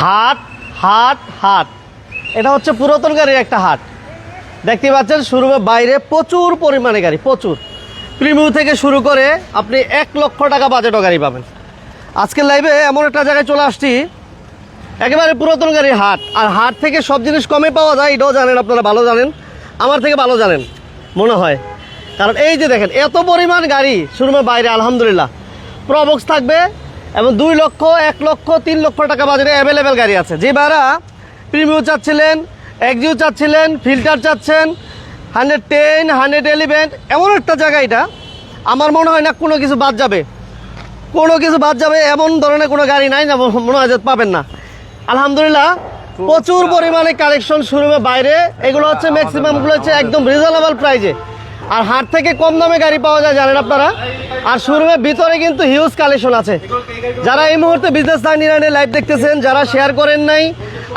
হাট হাট হাট এটা হচ্ছে পুরাতন গাড়ির একটা হাট দেখতে পাচ্ছেন শুরু বাইরে প্রচুর পরিমাণে গাড়ি, প্রচুর। প্রিমিউ থেকে শুরু করে আপনি এক লক্ষ টাকা বাজেটও গাড়ি পাবেন। আজকের লাইভে এমন একটা জায়গায় চলে আসছি, একেবারে পুরাতন গাড়ির হাট আর হাট থেকে সব জিনিস কমে পাওয়া যায়, এটাও জানেন, আপনারা ভালো জানেন, আমার থেকে ভালো জানেন, মনে হয়। কারণ এই যে দেখেন, এত পরিমাণ গাড়ি শোরুমের বাইরে, আলহামদুলিল্লাহ। প্রবক্স থাকবে এবং দুই লক্ষ, এক লক্ষ, তিন লক্ষ টাকা বাজারে অ্যাভেলেবেল গাড়ি আছে। যে ভাড়া প্রিমিউ চাচ্ছিলেন একজিও চাচ্ছিলেন ফিল্টার চাচ্ছেন হান্ড্রেড টেন হান্ড্রেড এলিভেন এমন একটা জায়গা এটা। আমার মনে হয় না কোনো কিছু বাদ যাবে। কোনো কিছু বাদ যাবে, এমন ধরনের কোনো গাড়ি নাই না, মনে হয় পাবেন না। আলহামদুলিল্লাহ, প্রচুর পরিমাণে কালেকশন শোরুমে বাইরে। এগুলো হচ্ছে ম্যাক্সিমামগুলো হচ্ছে একদম রিজনেবল প্রাইজে আর হাট থেকে কম দামে গাড়ি পাওয়া যায় জানেন আপনারা? আর শোরুমের ভিতরে কিন্তু হিউজ কালেকশন আছে। যারা এই মুহূর্তে বিজনেস নিরানে লাইভ দেখতেছেন যারা শেয়ার করেন নাই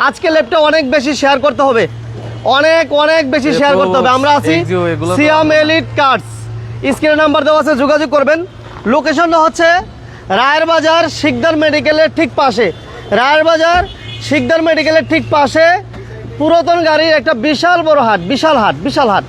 আজকে ল্যাবটা অনেক বেশি শেয়ার করতে হবে। অনেক অনেক বেশি শেয়ার করতে হবে। আমরা আছি সিয়াম এলিট কার্ডস স্ক্রিনে নাম্বার দেওয়া আছে যোগাযোগ করবেন। লোকেশনটা হচ্ছে রায়ের বাজার শিকদার মেডিকেলের ঠিক পাশে। রায়ের বাজার শিকদার মেডিকেলের ঠিক পাশে। পুরাতন গাড়ির একটা বিশাল বড় হাট বিশাল হাট বিশাল হাট।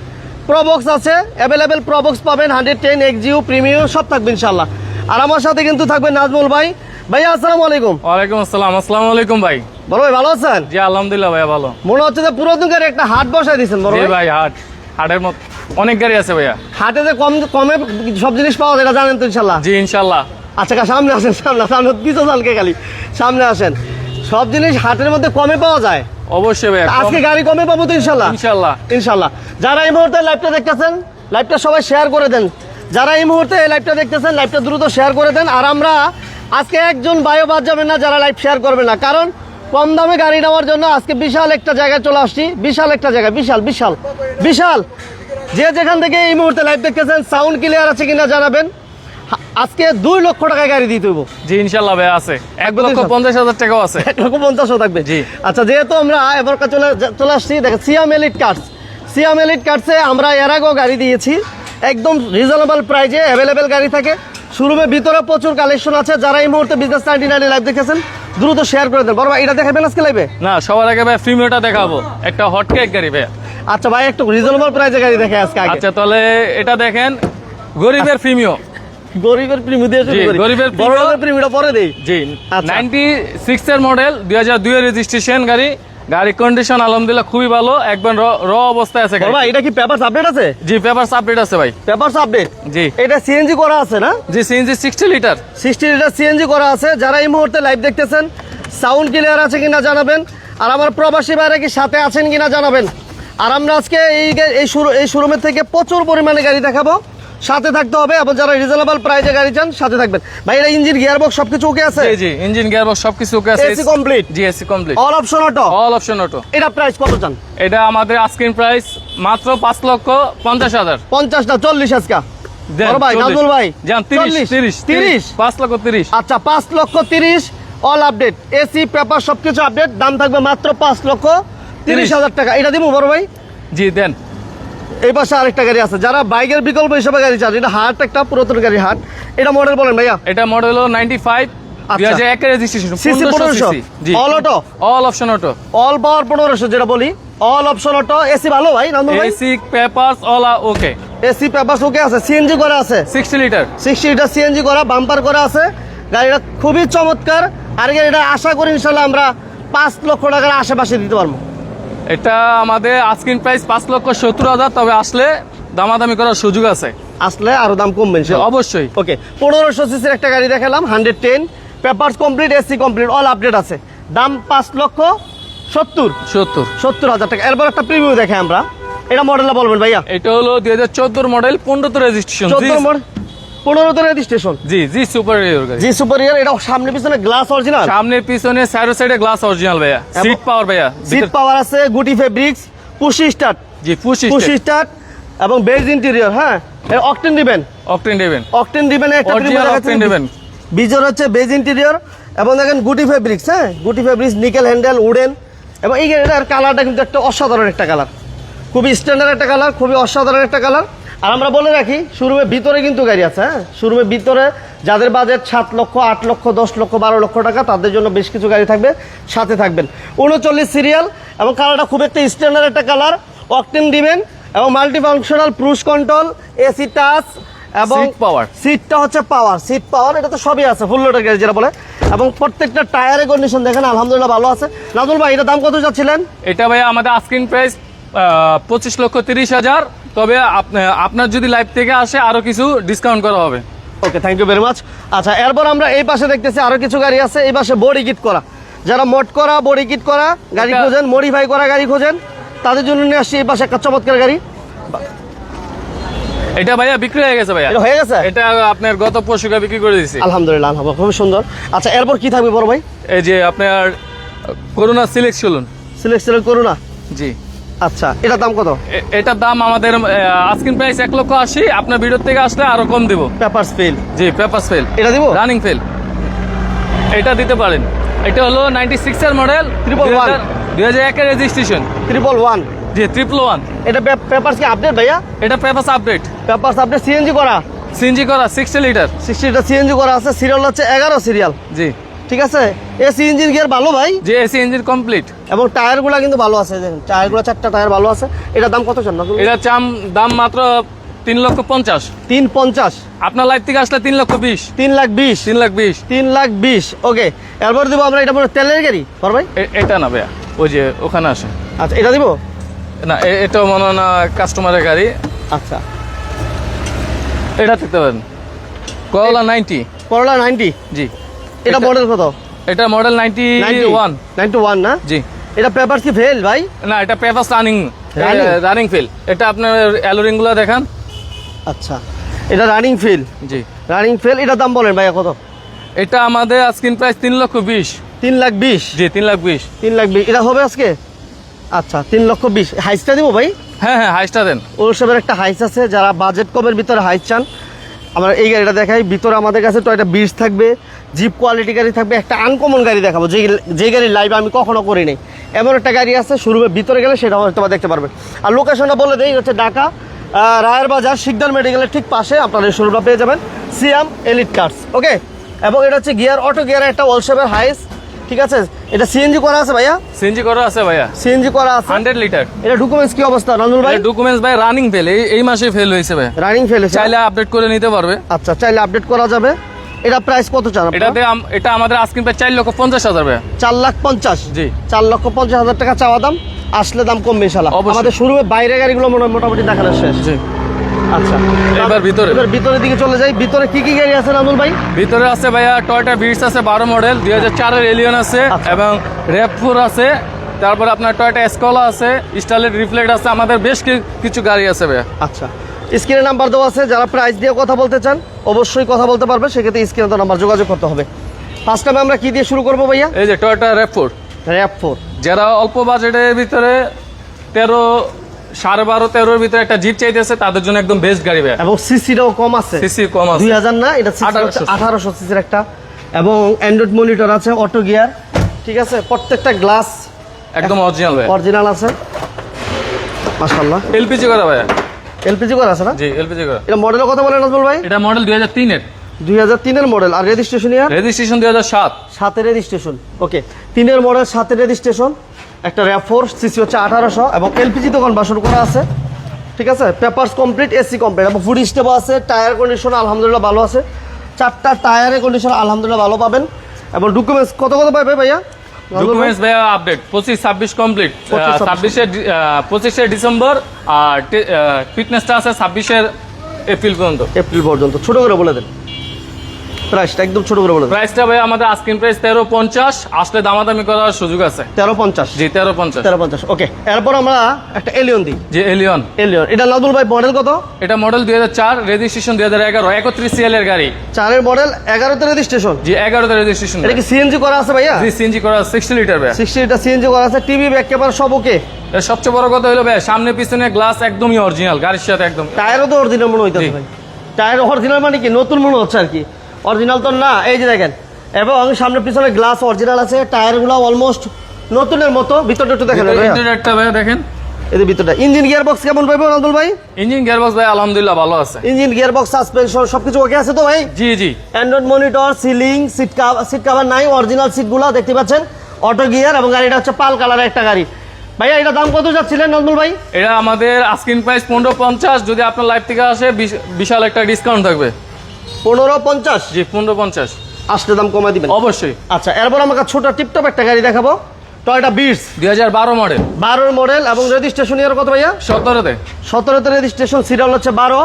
প্রবক্স আছে অ্যাভেলেবেল প্রবক্স পাবেন হান্ড্রেড টেন এক্সিউ প্রিমিয়াম সব থাকবে ইনশাল্লাহ আর আমার সাথে কিন্তু থাকবে নাজমুল ভাই। ভাইয়া আসসালামু আলাইকুম। ওয়ালাইকুম আসসালাম আসসালামু আলাইকুম ভাই। বড় ভাই ভালো আছেন? জি আলহামদুলিল্লাহ ভাইয়া ভালো। মনে হচ্ছে যে পুরাতন গাড়ি একটা হাট বসায় দিয়েছেন বড় ভাই। ভাই হাট। হাটের মত অনেক গাড়ি আছে ভাইয়া। হাটে যে কম কমে সব জিনিস পাওয়া যায় এটা জানেন তো ইনশাল্লাহ জি ইনশাল্লাহ আচ্ছা সামনে আসেন সামনে সামনে পিছু চালকে খালি। সামনে আসেন। সব জিনিস হাটের মধ্যে কমে পাওয়া যায়। অবশ্যই ভাইয়া আজকে গাড়ি কমে পাবো তো ইনশাল্লাহ? ইনশাল্লাহ। ইনশাল্লাহ। যারা এই মুহূর্তে লাইভটা দেখতেছেন লাইভটা সবাই শেয়ার করে দেন। যারা এই মুহূর্তে এই লাইভটা দেখতেছেন লাইভটা দ্রুত শেয়ার করে দেন। আর আমরা আজকে একজন বায়ো বাদ যাবেন না যারা লাইভ শেয়ার করবে না। কারণ কম দামে গাড়ি নেওয়ার জন্য আজকে বিশাল একটা জায়গায় চলে আসছি। বিশাল একটা জায়গা বিশাল বিশাল বিশাল। যে যেখান থেকে এই মুহূর্তে লাইভ দেখতেছেন সাউন্ড ক্লিয়ার আছে কিনা জানাবেন। আজকে দুই লক্ষ টাকায় গাড়ি দিতে হইব। জি ইনশাল্লাহ ভাই আছে। এক লক্ষ পঞ্চাশ হাজার। টাকাও আছে। এক লক্ষ পঞ্চাশও থাকবে। জি। আচ্ছা যেহেতু আমরা এবার চলে চলে আসছি দেখেন Siam elite cards Siam elite কার্ডসে আমরা এর আগেও গাড়ি দিয়েছি। একদম রিজনেবল প্রাইজে অ্যাভেলেবেল গাড়ি থাকে। শোরুমের ভিতরে প্রচুর কালেকশন আছে। যারা এই মুহূর্তে বিজনেস নাইনটি নাইনে লাইভ দেখেছেন দ্রুত শেয়ার করে দেন। বড় ভাই এটা দেখাবেন আজকে লাইভে না সবার আগে ভাই প্রিমিয়টা দেখাবো। একটা হট কেক গাড়ি ভাইয়া আচ্ছা ভাই একটু রিজনেবল প্রাইজে গাড়ি দেখে আজকে আচ্ছা তাহলে এটা দেখেন গরিবের প্রিমিয় গরিবের প্রিমিয় দিয়ে শুরু করি গরিবের বড় প্রিমিয়- পরে দেই জি আচ্ছা। নাইনটি সিক্স এর মডেল দুই হাজার দুই রেজিস্ট্রেশন গাড়ি। গাড়ি কন্ডিশন আলহামদুলিল্লাহ খুবই ভালো একবার র- অবস্থায় আছে ভাই এটা কি পেপারস আপডেট আছে? জি পেপার আপডেট আছে ভাই। পেপারস আপডেট জি। এটা সিএনজি করা আছে না? জি CNG sixty litre sixty litre CNG করা আছে। যারা এই মুহূর্তে লাইভ দেখতেছেন সাউন্ড ক্লিয়ার আছে কিনা জানাবেন। আর আমার প্রবাসী বাইরে কি সাথে আছেন কিনা জানাবেন। আর আমরা আজকে এই এই শোরুমের থেকে প্রচুর পরিমাণে গাড়ি দেখাবো। সাথে থাকতে হবে। এবং যারা রিজনেবল প্রাইজে গাড়ি চান সাথে থাকবেন। ভাই এটা ইঞ্জিন গিয়ারবক্স সবকিছু ওকে আছে? জি জি ইঞ্জিন গিয়ারবক্স সবকিছু ওকে আছে। এসি কমপ্লিট জি AC complete all option auto all option auto এটা প্রাইস কত চান? এটা আমাদের আস্কিং প্রাইস মাত্র পাঁচ লক্ষ পঞ্চাশ হাজার। পঞ্চাশ না চল্লিশ আজকে। দেন, বড় ভাই। নাজমুল ভাই জান তিরিশ চল্লিশ, তিরিশ তিরিশ পাঁচ লক্ষ তিরিশ। আচ্ছা পাঁচ লক্ষ তিরিশ অল আপডেট এসি পেপার সবকিছু আপডেট দাম থাকবে মাত্র পাঁচ লক্ষ তিরিশ তিরিশ। হাজার টাকা। এটা দিব বড় ভাই? জি দেন। এই পাশে আরেকটা গাড়ি আছে। যারা বাইকের বিকল্প হিসেবে গাড়ি চান এটা হাট একটা পুরাতন গাড়ি হাট। এটা মডেল বলেন ভাইয়া? এটা মডেল হলো ninety five all auto all option auto all power পনেরোশো যেটা বলি। অল অপশন অটো এসি ভালো ভাই নন্দন ভাই? AC papers all okay AC okay আছে। সিএনজি করা আছে। Sixty litre sixty litre CNG করা বাম্পার করা আছে। গাড়িটা খুবই চমৎকার। আর গাড়িটা আশা করি ইনশাল্লাহ আমরা পাঁচ লক্ষ টাকার আশেপাশে দিতে পারব। এটা আমাদের আস্কিং প্রাইস পাঁচ লক্ষ সত্তর হাজার তবে আসলে দামাদামি করার সুযোগ আছে। আসলে আরও দাম কমবে অবশ্যই। ওকে পনেরোশো সিসির একটা গাড়ি দেখালাম hundred ten paper complete AC complete all update আছে। দাম পাঁচ লক্ষ সত্তর। সত্তর। সত্তর হাজার টাকা। এরপর একটা প্রিভিউ দেখে আমরা। এটা মডেলটা বলবেন ভাইয়া? এটা হলো দুই হাজার চোদ্দোর মডেল পনেরোতে রেজিস্ট্রেশন চোদ্দ মডেল রেজিস্ট্রেশন জি জি সুপার গাড়ি। জি সুপার ইয়ার এটা সামনে পিছনে গ্লাস অরিজিনাল সামনে পিছনে সাইডো সাইডে গ্লাস অরিজিনাল ভাইয়া। সিট পাওয়ার ভাইয়া। সিট পাওয়ার আছে গুটি ফেব্রিক্স পুশি স্টার্ট জি পুশি পুশি স্টার্ট এবং বেজ ইন্টেরিয়র হ্যাঁ? অকটেন দিবেন অকটেন দেবেন অকটেন দিবেন একটা Original Octane দিবেন। বিজর হচ্ছে বেজ ইন্টেরিয়র এবং দেখেন গুটি ফেব্রিক্স হ্যাঁ? গুটি ফেব্রিক্স নিকেল হ্যান্ডেল উডেন এবং এই গাড়িটার কালারটা কিন্তু একটা অসাধারণ একটা কালার খুবই স্ট্যান্ডার্ড একটা কালার খুবই অসাধারণ একটা কালার আর আমরা বলে রাখি শোরুমের ভিতরে কিন্তু গাড়ি আছে হ্যাঁ? শোরুমের ভিতরে যাদের বাজেট সাত লক্ষ আট লক্ষ দশ লক্ষ বারো লক্ষ টাকা তাদের জন্য বেশ কিছু গাড়ি থাকবে সাথে থাকবেন। উনচল্লিশ সিরিয়াল এবং কালারটা খুব একটা স্ট্যান্ডার্ড একটা কালার। অকটেন দিবেন এবং মাল্টি ফাংশনাল প্রুশ কন্ট্রোল এসি টাচ এবং পাওয়ার সিটটা হচ্ছে পাওয়ার সিট পাওয়ার এটা তো সবই আছে ফুল লোডের গাড়ি যেটা বলে। এবং প্রত্যেকটা টায়ারের কন্ডিশন দেখেন আলহামদুলিল্লাহ ভালো আছে। নাজুল ভাই এটা দাম কত যাচ্ছিলেন এটা ভাই আমাদের আস্কিং প্রাইস পঁচিশ লক্ষ তিরিশ হাজার। তবে আপ- আপনার যদি লাইভ থেকে আসে আরও কিছু ডিসকাউন্ট করা হবে। Okay thank you very much আচ্ছা এরপর আমরা এই পাশে দেখতেছি আরও কিছু গাড়ি আছে এই পাশে বডি কিট করা। যারা মোট করা বডি কিট করা গাড়ি খোঁজেন মডিফাই করা গাড়ি খোঁজেন তাদের জন্য নিয়ে আসছি এই পাশে একটা চমৎকার গাড়ি। এটা ভাইয়া বিক্রি হয়ে গেছে ভাইয়া। হয়ে গেছে? এটা আপনার গত পরশুকে বিক্রি করে দিছি। আলহামদুলিল্লাহ আলহামদুলিল্লাহ খুবই সুন্দর। আচ্ছা এরপর কি থাকবে বড় ভাই? এই যে আপনার করোনা সিলেক্ট সিলেক্ট করুন? জি। আচ্ছা এটার দাম কত? এটার দাম আমাদের আস্কিং প্রাইস এক লক্ষ আশি আপনার ভিডিওর থেকে আসলে আরও কম দেবো। পেপার ফেল জি পেপার ফেল এটা দিব? রানিং ফেল এটা দিতে পারেন। এটা হলো নাইনটি সিক্স এর মডেল Triple one। দুই হাজার একের রেজিস্ট্রেশন ট্রিপল ওয়ান জি ট্রিপল ওয়ান এটা পেপার কি আপডেট ভাইয়া? এটা paper update paper update CNG করা? সিএনজি করা সিক্সটি লিটার সিক্সটিটা সিএনজি করা আছে। সিরিয়াল হচ্ছে এগারো সিরিয়াল জি। ঠিক আছে? এসি ইঞ্জিন গিয়ার ভালো ভাই? যে এসি ইঞ্জিন কমপ্লিট এবং টায়ারগুলো কিন্তু ভালো আছে দেখেন। টায়ারগুলো চারটা টায়ার ভালো আছে। এটার দাম কত চান এটা চাম দাম মাত্র তিন লক্ষ পঞ্চাশ। তিন পঞ্চাশ। আপনার লাইফ থেকে আসলে তিন লক্ষ বিশ। তিন লাখ বিশ। তিন লাখ বিশ। তিন লাখ বিশ। ওকে এরপর দিব আমরা এটা তেলের গাড়ি বর ভাই? এটা না ভাইয়া ওই যে ওখানে আসে। আচ্ছা এটা দিব? না এ- এটাও মনে হয় না কাস্টমারের গাড়ি। আচ্ছা। এটা দেখতে পারেন। করলা নাইনটি করলা নাইনটি জি। এটা মডেল কত? এটা model ninety one ninety one না? জি। এটা পেপার কি ফেল ভাই। না এটা পেপার রানিং রানিং ফিল এটা আপনার অ্যালোরিংগুলো দেখান। আচ্ছা। এটা রানিং ফেল জি। রানিং ফেল এটার দাম বলেন ভাইয়া কত? এটা আমাদের স্ক্রিন প্রাইস তিন লক্ষ বিশ। তিন লাখ বিশ? জি তিন লাখ বিশ। তিন লাখ বিশ। এটা হবে আজকে? আচ্ছা তিন লক্ষ বিশ। হাইসটা দিব ভাই? হ্যাঁ হ্যাঁ হাইসটা দেন। ওর ওরসবের একটা হাইস আছে যারা বাজেট কমের ভিতরে হাইস চান আমরা এই গাড়িটা দেখাই। ভিতরে আমাদের কাছে একটা বিশ থাকবে। জিপ কোয়ালিটি গাড়ি থাকবে। একটা আনকমন গাড়ি দেখাবো। যে যে গাড়ির লাইভ আমি কখনো করি নাই। এমন একটা গাড়ি আছে শুরুবে ভিতরে গেলে সেটা বা দেখতে পারবে। আর লোকেশনটা বলে দেই, হচ্ছে ঢাকা রায়ের বাজার সিগনাল মেডিকেলের ঠিক পাশে আপনাদের শোরুমটা পেয়ে যাবেন। সিয়াম এলিট কার্স ওকে এবং এটা হচ্ছে গিয়ার অটো গিয়ার একটা ওয়ালশেপের হাইস ঠিক আছে? এটা সিএনজি করা আছে ভাইয়া? সিএনজি করা আছে ভাইয়া। সিএনজি করা আছে? Hundred litre. এটা ডকুমেন্টস কি অবস্থা নন্দুল ভাই? ডকুমেন্টস ভাই রানিং ফেল এই মাসে ফেল হয়েছে ভাই। রানিং ফেলেছে চাইলে আপডেট করে নিতে পারবে। আচ্ছা চাইলে আপডেট করা যাবে। এটা প্রাইস কত চান? এটাতে এটা আমাদের আস্কিং প্রাইস চার লক্ষ পঞ্চাশ হাজার ভাই চার লাখ পঞ্চাশ? জি। চার লক্ষ পঞ্চাশ হাজার টাকা চাওয়া দাম আসলে দাম কমবে ইনশাল্লাহ। আমাদের শুরুতে বাইরে গাড়িগুলো মোটামুটি দেখানো শেষ। জি। আচ্ছা। এবার ভিতরে। এবার ভিতরের দিকে চলে যাই। ভিতরে কি কি গাড়ি আছে নাজুল ভাই? ভিতরে আছে ভাইয়া টয়টা বিটস আছে বারো মডেল দুই হাজার চারের এলিয়ন আছে আচ্ছা। এবং র্যাপফোর আছে তারপরে আপনার টয়টা এসকলা আছে স্টাইলের রিফ্লেক্ট আছে আমাদের বেশ কিছু গাড়ি আছে ভাইয়া। আচ্ছা। স্ক্রিনে নাম্বার দেওয়া আছে যারা প্রাইস দিয়ে কথা বলতে চান অবশ্যই কথা বলতে পারবে সেক্ষেত্রে স্ক্রিনে তো নাম্বার যোগাযোগ করতে হবে। ফার্স্ট টাইমে আমরা কি দিয়ে শুরু করব ভাইয়া? এই যে টয়টা র্যাপফোর র্যাপ ফোর যারা অল্প বাজেটের ভিতরে তেরো সাড়ে বারো তেরোর ভিতরে একটা জিপ চাইতেছে তাদের জন্য একদম বেস্ট গাড়ি ভাই। এবং সিসিটাও কম আছে। সিসি কম আছে। দুই হাজার না এটা আঠারোশো সিসির একটা। এবং অ্যান্ড্রয়েড মনিটর আছে অটো গিয়ার ঠিক আছে? প্রত্যেকটা গ্লাস একদম অরিজিনাল ভাই। অরিজিনাল আছে। মাশাআল্লাহ। এলপিজি করা ভাই। এলপিজি করা আছে না? জি এলপিজি করা। এটা মডেলের কথা বলেন নাজমুল ভাই। এটা মডেল 2003 এর 2003 এর মডেল আর registration year registration 2007 7 registration okay 3 এর মডেল 7 রেজিস্ট্রেশন একটা RAV4 সিসি হচ্ছে 1800 এবং এলপিজি দোকান কনভার্সন করা আছে। ঠিক আছে? পেপারস কমপ্লিট এসি কমপ্লিট এবং ফুড স্টেবল আছে টায়ার কন্ডিশন আলহামদুলিল্লাহ ভালো আছে। চারটা টায়ারের কন্ডিশন আলহামদুলিল্লাহ ভালো পাবেন। এবং ডকুমেন্টস কত কত পাবে ভাইয়া? ডকুমেন্টস ভাইয়া আপডেট পঁচিশ ছাব্বিশ কমপ্লিট ছাব্বিশে। পঁচিশে ডিসেম্বর আর ফিটনেসটা আছে ছাব্বিশের এপ্রিল পর্যন্ত। এপ্রিল পর্যন্ত। ছোট করে বলে দেন। প্রাইসটা একদম ছোট করে বলে প্রাইসটা ভাই আমাদের আস্কিং প্রাইস তেরো পঞ্চাশ আসলে দামাদামি করার সুযোগ আছে। তেরো পঞ্চাশ। জি তেরো পঞ্চাশ। তেরো পঞ্চাশ ওকে এরপর আমরা একটা এলিয়ন দিই। যে এলিয়ন এলিয়ন এটা নাজমুল ভাই মডেল কত? এটা মডেল দুই হাজার চার রেজিস্ট্রেশন দুই হাজার এগারো একত্রিশ সিএল এর গাড়ি। চারের মডেল এগারোতে রেজিস্ট্রেশন জি এগারোতে রেজিস্ট্রেশন এটা কি সিএনজি করা আছে ভাইয়া? জি সিএনজি করা সিক্সটি লিটার ভাই। সিক্সটি এটা সিএনজি করা আছে টিভি ব্যাক ক্যামেরা সব ওকে সবচেয়ে বড় কথা হলো ভাই সামনে পিছনে গ্লাস একদমই অরিজিনাল গাড়ির সাথে একদম। টায়ারও তো অরিজিনাল মনে হইতেছে জি। ভাই। টায়ার অরিজিনাল মানে কি? নতুন মনে হচ্ছে আর কি। অরিজিনাল তো না এই যে দেখেন। এবং সামনে পিছনে গ্লাস অরিজিনাল আছে টায়ারগুলো অলমোস্ট নতুনের মতো ভিতরটা একটু দেখেন। ইন্টারনেটটা ভাই দেখেন। এদের ভিতরটা। ইঞ্জিন গিয়ার বক্স কেমন পাইবো নাজমুল ভাই? ইঞ্জিন গিয়ারবক্স ভাই আলহামদুলিল্লাহ ভালো আছে। ইঞ্জিন গিয়ার বক্স সাসপেনশন সবকিছু ওকে আছে তো ভাই? জি জি। Android monitor ceiling seat cover seat cover নাই অরিজিনাল সিটগুলো দেখতে পাচ্ছেন। অটো গিয়ার এবং গাড়িটা হচ্ছে পাল কালারের একটা গাড়ি। ভাইয়া এটা দাম কত যাচ্ছিলেন নজমুল ভাই? এটা আমাদের আস্কিন প্রাইস পনেরো পঞ্চাশ যদি আপনার লাইফ থেকে আসে বিশ- বিশাল একটা ডিসকাউন্ট থাকবে। পনেরো পঞ্চাশ? জি পনেরো পঞ্চাশ। আসলে দাম কমাই দিবেন। অবশ্যই। আচ্ছা এরপর আমাকে ছোট টিপটপ একটা গাড়ি দেখাবো। টয়টা বিটস দুই হাজার বারো মডেল। বারোর মডেল এবং রেজিস্ট্রেশন ইয়ার কত ভাইয়া? সতেরোতে। সতেরোতে রেজিস্ট্রেশন সিরিয়াল হচ্ছে বারো।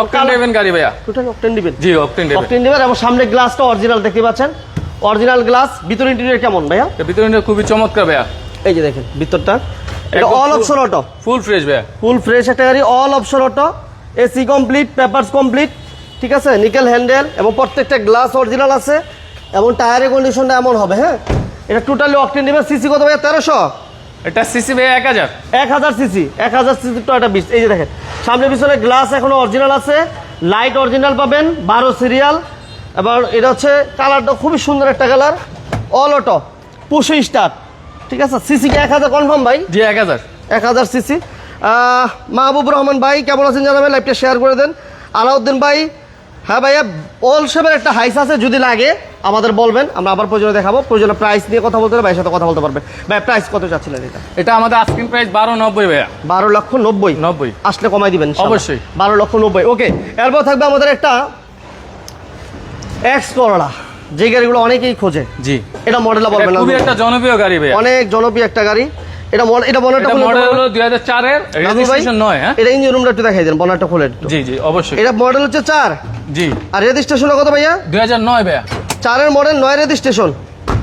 অকটেন গাড়ি ভাইয়া। টোটাল অকটেন দিবেন জি অকটেন ডেভেন অকটেন দিবেন এবং সামনে গ্লাসটা অরিজিনাল দেখতে পাচ্ছেন? অরিজিনাল গ্লাস ভিতর ইন্টেরিয়র কেমন ভাইয়া? ভিতরে খুবই চমৎকার ভাইয়া। এই যে দেখেন ভিতরটা। এটা all option auto full fresh ভাইয়া। ফুল ফ্রেশ একটা গাড়ি all option auto AC complete papers complete ঠিক আছে? নিকেল হ্যান্ডেল এবং প্রত্যেকটা গ্লাস অরিজিনাল আছে এবং টায়ারের কন্ডিশনটা এমন হবে হ্যাঁ? এটা টোটালি অকটেন দিবেন সিসি কত ভাইয়া? তেরোশো? এটা সিসি ভাইয়া এক হাজার। এক হাজার সিসি এক হাজার সিসি টয়টা বিশ এই যে দেখেন সামনে পিছনে গ্লাস এখনও অরিজিনাল আছে লাইট অরিজিনাল পাবেন বারো সিরিয়াল এবার এটা হচ্ছে কালারটা খুবই সুন্দর একটা colour all auto push start ঠিক আছে? সিসি কি এক হাজার কনফার্ম ভাই? জি এক হাজার। এক হাজার সিসি মাহবুব রহমান ভাই কেমন আছেন জানাবেন? লাইভটা শেয়ার করে দেন। আলাউদ্দিন ভাই হ্যাঁ ভাইয়া অল শেপের একটা হাইস আছে যদি লাগে আমাদের বলবেন আমরা আবার প্রয়োজনে দেখাবো। প্রয়োজনে প্রাইস নিয়ে কথা বলতে ভাইয়ের সাথে কথা বলতে পারবেন ভাই প্রাইস কত চাচ্ছিলেন এটা? এটা আমাদের আস্কিন প্রাইস বারো নব্বই ভাইয়া। বারো লক্ষ নব্বই। নব্বই। আসলে কমাই দিবেন অবশ্যই। বারো লক্ষ নব্বই ওকে। এরপর থাকবে আমাদের একটা এক্স করলা যে গাড়িগুলো অনেকেই খোঁজে। জি। এটা মডেলটা এটা বলবেন খুবই একটা জনপ্রিয় গাড়ি ভাইয়া। অনেক জনপ্রিয় একটা গাড়ি। এটা মডেল এটা বনারটা মডেল হলো দুই হাজার চারের বলুন। রেজিস্ট্রেশন নয় হ্যাঁ? এটা ইঞ্জিন রুমটা একটু দেখাই দেন বনারটা খুলে একটু। জি জি অবশ্যই। এটা মডেল হচ্ছে চার। জি। আর রেজিস্ট্রেশন কত ভাইয়া? দুই হাজার নয় ভাইয়া। চারের মডেল নয় রেজিস্ট্রেশন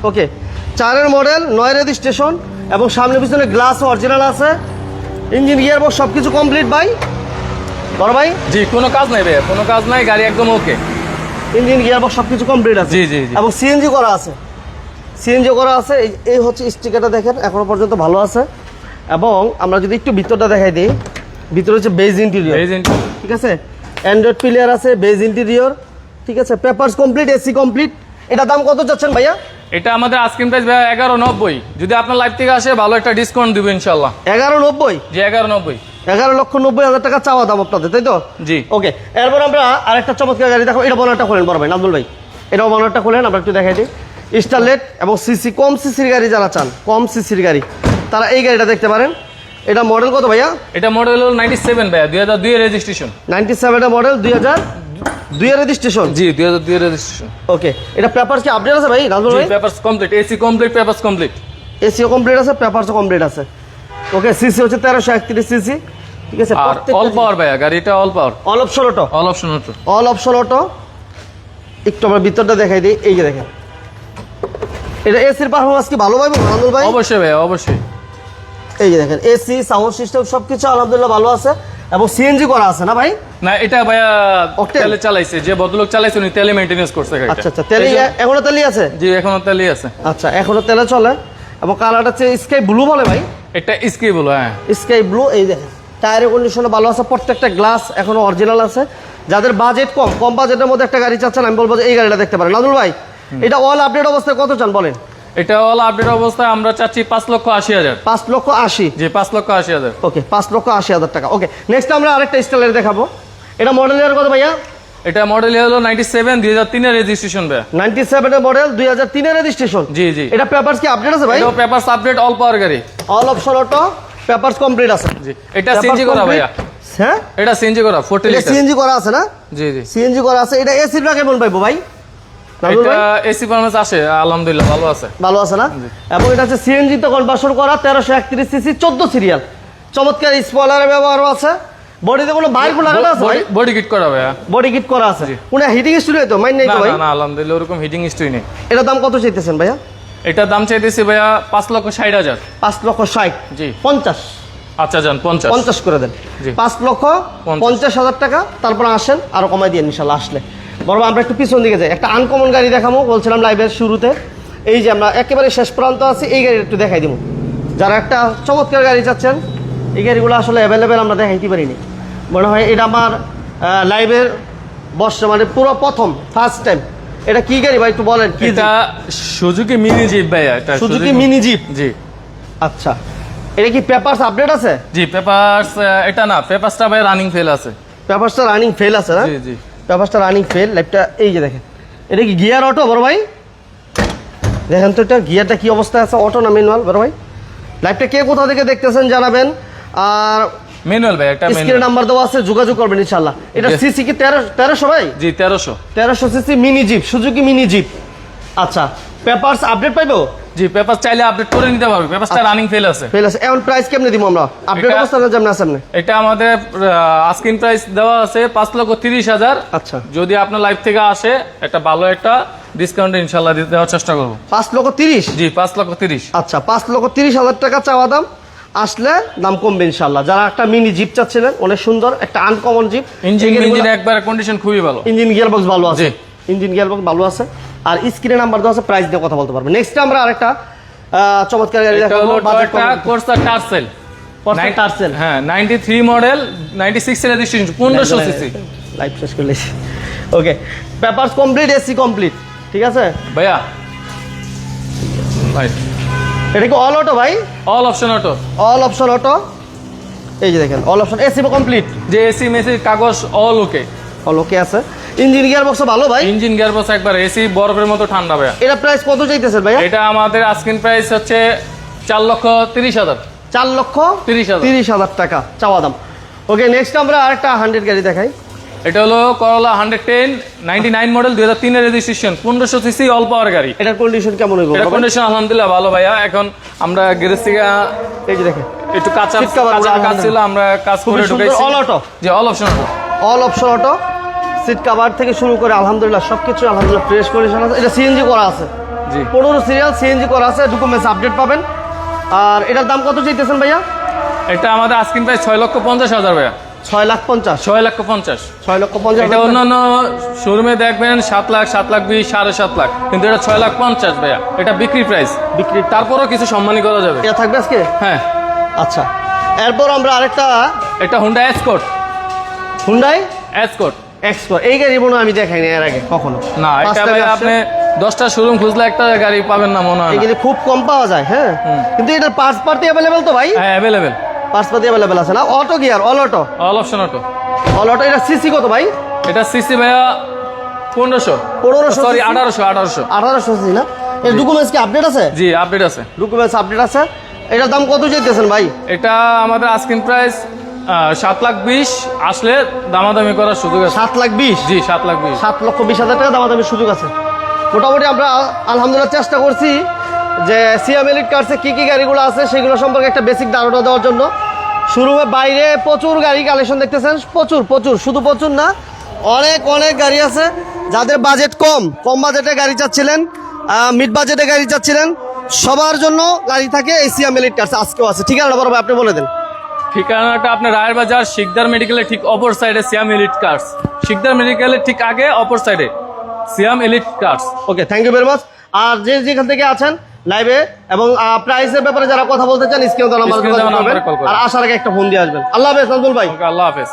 ওকে চারের মডেল নয় রেজিস্ট্রেশন এবং সামনে পিছনে গ্লাস অরিজিনাল আছে। ইঞ্জিন গিয়ার বক্স সব কিছু কমপ্লিট ভাই। বড় ভাই? জি কোনো কাজ নাই ভাইয়া কোনো কাজ নাই গাড়ি একদম ওকে ইঞ্জিন গিয়ার বক্স সব কিছু কমপ্লিট আছে। জি, জি। এবং সিএনজি করা আছে। সিএনজি করা আছে এই- হচ্ছে স্টিকারটা দেখেন এখনও পর্যন্ত ভালো আছে। এবং আমরা যদি একটু ভিতরটা দেখাই দিই ভিতরে হচ্ছে বেজ ইন্টেরিয়র ঠিক আছে? অ্যান্ড্রয়েড প্লেয়ার আছে বেজ ইন্টেরিয়র ঠিক আছে? পেপারস কমপ্লিট এসি কমপ্লিট এটা দাম কত যাচ্ছেন ভাইয়া? এটা আমাদের আস্কিন প্রাইস ভাইয়া এগারো নব্বই। যদি আপনার লাইফ থেকে আসে ভালো একটা ডিসকাউন্ট দিব ইনশাল্লাহ এগারো নব্বই? জি এগারো নব্বই। এগারো লক্ষ নব্বই হাজার টাকা চাওয়া দাম আপনাদের তাই তো? জি। ওকে এরপর আমরা আরেকটা চমৎকার গাড়ি দেখো এটা বনারটা খোলেন বড় ভাই নাজমুল ভাই। এটাও বনারটা খোলেন আমরা একটু দেখাই দিই। স্টারলেট এবং সিসি কম সিসির গাড়ি যারা চান কম সিসির গাড়ি তারা এই গাড়িটা দেখতে পারেন। এটা মডেল কত ভাইয়া? এটা মডেল হলো নাইনটি সেভেন ভাইয়া দুই হাজার দুই রেজিস্ট্রেশন নাইনটি সেভেনের মডেল দুই হাজার দুইয়ের রেজিস্ট্রেশন জি দুই হাজার দুই রেজিস্ট্রেশন ওকে এটা পেপার কি আপডেট আছে ভাই জি ভাই? Papers complete AC complete papers complete SEO complete আছে পেপারসও কমপ্লিট আছে। ওকে সিসি হচ্ছে তেরোশো একত্রিশ সিসি ঠিক আছে আর অল পাওয়ার ভাইয়া গাড়িটা all power all option auto all option auto all option auto একটু আমরা ভিতরটা দেখাই দিই এই যে দেখেন। এটা এসির পারফরমেন্স কি ভালো পাইবো আনন্দ ভাই? অবশ্যই ভাইয়া অবশ্যই। এই যে দেখেন এসি সাউন্ড সিস্টেম সবকিছু আলহামদুলিল্লাহ ভালো আছে এবং সিএনজি করা আছে না ভাই? না এটা ভাইয়া? তেলে চালাইছে যে ভদ্রলোক চালাইছে উনি তেলে মেইনটেনেন্স করছে আচ্ছা আচ্ছা তেলে এখনও তেলই আছে? জি এখনও তেলে আছে। আচ্ছা এখনও তেলে চলে। এবং কালারটা হচ্ছে স্কাই ব্লু বলে ভাই? এটা স্কি বলো হ্যাঁ। স্কাই ব্লু এই দেখেন টায়ারের কন্ডিশনে ভালো আছে প্রত্যেকটা গ্লাস এখনও অরিজিনাল আছে। যাদের বাজেট কম কম বাজেটের মধ্যে একটা গাড়ি চাচ্ছেন আমি বলব যে এই গাড়িটা দেখতে পারেন। নাজুল ভাই এটা অল আপডেট অবস্থায় কত চান বলেন? এটা অল আপডেট অবস্থায় আমরা চাচ্ছি পাঁচ লক্ষ আশি হাজার। পাঁচ লক্ষ আশি। জি পাঁচ লক্ষ আশি হাজার। ওকে পাঁচ লক্ষ আশি হাজার টাকা। ওকে নেক্সট আমরা আরেকটা স্টাইলের দেখাবো। এটা মডেল ইয়ার কত ভাইয়া? এটা মডেল হলো নাইনটি সেভেন দুই হাজার তিনের রেজিস্ট্রেশন ভাইয়া। নাইনটি সেভেনের মডেল দুই হাজার তিনের রেজিস্ট্রেশন জি জি। এটা পেপারস কি আপডেট আছে ভাই? পেপার আপডেট অল পাওয়ার গাড়ি। All option auto papers complete আছে। জি এটা সিএনজি করা ভাইয়া। হ্যাঁ? এটা সিএনজি করা ফোর্টি এটা লিটার সিএনজি করা আছে না? জি জি। সিএনজি করা আছে। এটা ব্যাগ কেমন পাইবো ভাই? এটা এসি পারফরমেন্স আসে আলহামদুলিল্লাহ ভালো আছে। ভালো আছে না? এবং এটা হচ্ছে সিএনজি তে কনভার্সন করা তেরোশো একত্রিশ সিসি চোদ্দ সিরিয়াল। চমৎকার স্পয়লারের ব্যবহারও আছে। বডিতে কোনো বাইর লাগানো আছে ভাই? বডি কিট করা ভাইয়া। বডি কিট করা আছে। কোনো হিটিং স্টুডিও তো মাইন নাই তো ভাই না না আলহামদুলিল্লাহ ওরকম হিটিং হিস্ট্রি নেই। এটার দাম কত চাইতেছেন ভাইয়া? এটার দাম চাইতেছি ভাইয়া পাঁচ লক্ষ ষাট হাজার। পাঁচ লক্ষ ষাট। জি। পঞ্চাশ। আচ্ছা যান পঞ্চাশ। পঞ্চাশ করে দেন। পাঁচ লক্ষ। পঞ্চাশ হাজার টাকা তারপর আসেন আরও কমাই দিয়ে ইনশাল্লাহ আসলে। বরং আমরা একটু পিছন দিকে যাই। একটা আনকমন গাড়ি দেখাবো বলছিলাম লাইভের শুরুতে। এই যে আমরা একেবারে শেষ প্রান্ত আছি এই গাড়ি একটু দেখাই দিব যারা একটা চমৎকার গাড়ি চাচ্ছেন এই গাড়িগুলো আসলে অ্যাভেলেবেল আমরা দেখাইতে পারিনি। মনে হয় এটা আমার লাইভের বর্ষ মানে পুরো প্রথম ফার্স্ট টাইম এটা কি গাড়ি ভাই একটু বলেন কি এটা সুজুকি মিনি জিপ ভাইয়া এটা সুজুকি মিনি জিপ জি। আচ্ছা। এটা কি পেপারস আপডেট আছে? জি পেপারস এটা না পেপারসটা ভাই রানিং ফেল আছে। পেপারসটা রানিং ফেল আছে না? জি জি। পেপারসটা রানিং ফেল লাইটটা এই যে দেখেন। এটা কি গিয়ার অটো বড় ভাই? দেখেন তো এটা গিয়ারটা কি অবস্থায় আছে অটো না ম্যানুয়াল বড় ভাই? লাইভটা কে কোথা থেকে দেখতেছেন জানাবেন। আর ম্যানুয়াল ভাই একটা স্ক্রিনে নাম্বার দেওয়া আছে যোগাযোগ করবেন ইনশাল্লাহ এটা সিসি কি তেরো তেরোশো ভাই? জি তেরোশো। তেরোশো CC mini jeep Suzuki mini jeep আচ্ছা পেপারস আপডেট পাইবো? জি পেপার চাইলে আপডেট করে নিতে পারবে পেপারসটা রানিং ফেল আছে। ফেল আছে। এখন প্রাইস কেমনে দিব আমরা? আপডেট অবস্থা না যেমন আছে এটা আমাদের আস্কিং প্রাইস দেওয়া আছে পাঁচ লক্ষ তিরিশ হাজার। আচ্ছা। যদি আপনার থেকে আসে একটা ভালো একটা ডিসকাউন্ট দিতে দেওয়ার চেষ্টা করব। লক্ষ তিরিশ? জি পাঁচ লক্ষ তিরিশ। আচ্ছা পাঁচ লক্ষ তিরিশ হাজার টাকা চাওয়া দাম। আসলে দাম কমবে ইনশাল্লাহ। যারা একটা মিনি জিপ চাচ্ছিলেন অনেক সুন্দর একটা আনকমন জিপ ইঞ্জিন ইঞ্জিন একবার কন্ডিশন খুবই ভালো। ইঞ্জিন গিয়ার বক্স ভালো আছে। ইঞ্জিন গিয়ার বক্স ভালো আছে। আর স্ক্রিনে নাম্বার দেওয়া আছে প্রাইস দিয়ে কথা বলতে পারবেন নেক্সট আমরা আরেকটা চমৎকার গাড়ি দেখাবো বাজেট কোর্সা টার্সেল Tarsel। হ্যাঁ ninety three model ninety six এর রেজিস্ট্রেশন পনেরোশো সিসি লাইভ শেষ করে okay papers complete AC complete ঠিক আছে? ভাইয়া। ভাই। এটা কি অল অটো ভাই? All option auto all option auto এই যে দেখেন অল অপশন এসি কমপ্লিট যে এসি মেসি কাগজ অল ওকে অল ওকে আছে। ইঞ্জিন গিয়ার বক্স ভালো ভাই। ইঞ্জিন গিয়ার বক্স একবার এসি বরফের মতো ঠান্ডা ভাইয়া। এটা প্রাইস কত চাইতেছেন ভাইয়া? এটা আমাদের আস্কিন প্রাইস হচ্ছে চার লক্ষ তিরিশ হাজার। চার লক্ষ তিরিশ হাজার। তিরিশ হাজার টাকা চাওয়া দাম। ওকে নেক্সট আমরা আরেকটা হান্ড্রেড গাড়ি দেখাই। এটা হলো Corolla hundred ten ninety nine model দুই হাজার তিনের রেজিস্ট্রেশন পনেরোশো সিসি অল পাওয়ার গাড়ি। এটার কন্ডিশন কেমন হইব এটা কন্ডিশন আলহামদুলিল্লাহ ভালো ভাইয়া। এখন আমরা গ্যারেজ থেকে এই যে দেখেন একটু কাঁচা কাঁচা কাজ ছিল আমরা কাজ করে ঢুকাইছি। all auto? জি all option auto all option auto seat cover থেকে শুরু করে আলহামদুলিল্লাহ সব কিছু আলহামদুলিল্লাহ ফ্রেশ কন্ডিশন আছে। এটা সিএনজি করা আছে। জি। পনেরো সিরিয়াল সিএনজি করা আছে ডকুমেন্টস আপডেট পাবেন। আর এটার দাম কত চাইতেছেন ভাইয়া? এটা আমাদের আস্কিন প্রাইস ছয় লক্ষ পঞ্চাশ হাজার ভাইয়া। ছয় লাখ পঞ্চাশ। ছয় লক্ষ পঞ্চাশ। ছয় লক্ষ পঞ্চাশ এটা অন্যান্য শোরুমে দেখবেন সাত লাখ সাত লাখ বিশ সাড়ে সাত লাখ। কিন্তু এটা ছয় লাখ পঞ্চাশ ভাইয়া। এটা বিক্রি প্রাইস বিক্রি তারপরও কিছু সম্মানী করা যাবে। এটা থাকবে আজকে? হ্যাঁ। আচ্ছা। এরপর আমরা আরেকটা এটা Honda escort Hyundai escort export এই গাড়ি মনে আমি দেখাইনি এর আগে কখনো। না এটা। আপনি দশটা শোরুম খুঁজলে একটা গাড়ি পাবেন না মনে হয়। এগুলি খুব কম পাওয়া যায় হ্যাঁ? কিন্তু এটার পার্টস পার্টি অ্যাভেলেবেল তো ভাই? হ্যাঁ অ্যাভেলেবেল পার্টস পার্টি অ্যাভেলেবেল আছে না? Auto gear all auto all option auto all auto এটা সিসি কত ভাই? এটা সিসি ভাইয়া পনেরোশো। 1500 সরি আঠারোশো আঠারোশো। আঠারোশো সিসি না? এর ডকুমেন্টস কি আপডেট আছে? জি আপডেট আছে। ডকুমেন্টস আপডেট আছে। এটার দাম কত চাইতেছেন ভাই? এটা আমাদের আস্কিন প্রাইস সাত লাখ বিশ আসলে দামাদামি করার সুযোগ আছে। সাত লাখ বিশ? জি সাত লাখ বিশ। সাত লক্ষ বিশ হাজার টাকা দামাদামির সুযোগ আছে। মোটামুটি আমরা আলহামদুলিল্লাহ চেষ্টা করছি যে সিএম এলিট কার্সে কী কী গাড়িগুলো আছে সেগুলো সম্পর্কে একটা বেসিক ধারণা দেওয়ার জন্য। শুরুমে বাইরে প্রচুর গাড়ি কালেকশন দেখতেছেন। প্রচুর প্রচুর শুধু প্রচুর না অনেক অনেক গাড়ি আছে। যাদের বাজেট কম কম বাজেটে গাড়ি চাচ্ছিলেন মিড বাজেটে গাড়ি চাচ্ছিলেন সবার জন্য গাড়ি থাকে এই সিএম এলিট কার্স আজকেও আছে। ঠিক আছে বড় ভাই আপনি বলে দেন। ঠিকানাটা আপনার রায়ের বাজার শিকদার মেডিকেলের ঠিক অপর সাইডে সিয়াম এলিট কার্স শিকদার মেডিকেলের ঠিক আগে অপর সাইডে Siam elite cars okay thank you very much আর যে যেখান থেকে আছেন লাইভে এবং প্রাইসের ব্যাপারে যারা কথা বলতে চান স্ক্রিনে নাম্বার দেওয়া করবেন। আর আসার আগে একটা ফোন দিয়ে আসবেন। আল্লাহ হাফেজ আব্দুল ভাই। আল্লাহ হাফেজ।